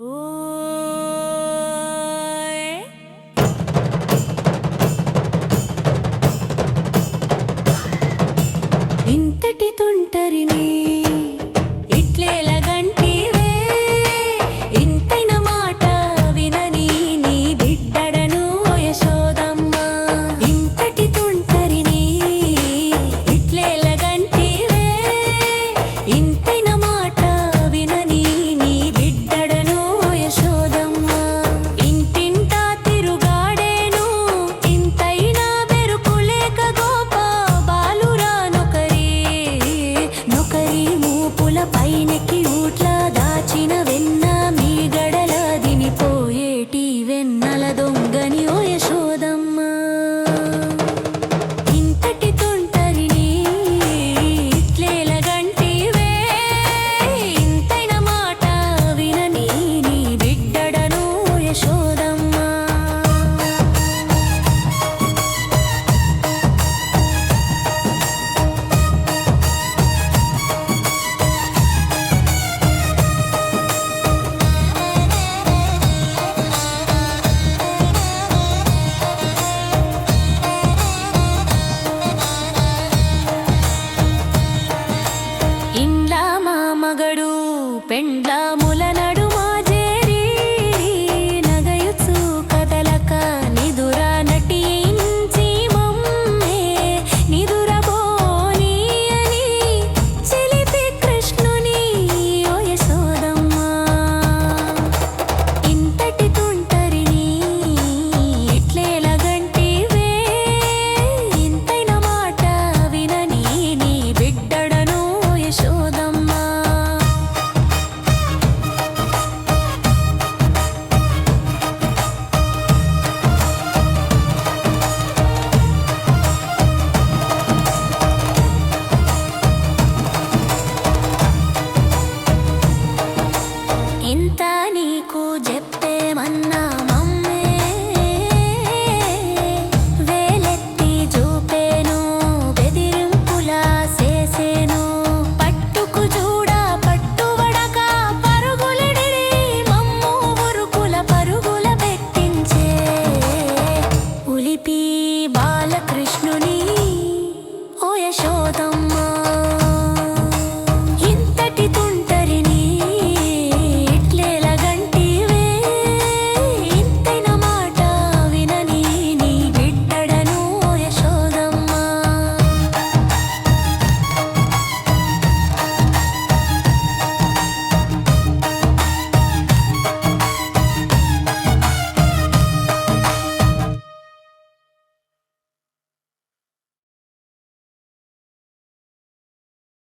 Ooh. పూల పైనకి ఊట్లా దాచిన వెన్న మీ గడల దినిపోయేటి వెన్నల దొంగ. పెండ్లాముల ములనడు బాలకృష్ణ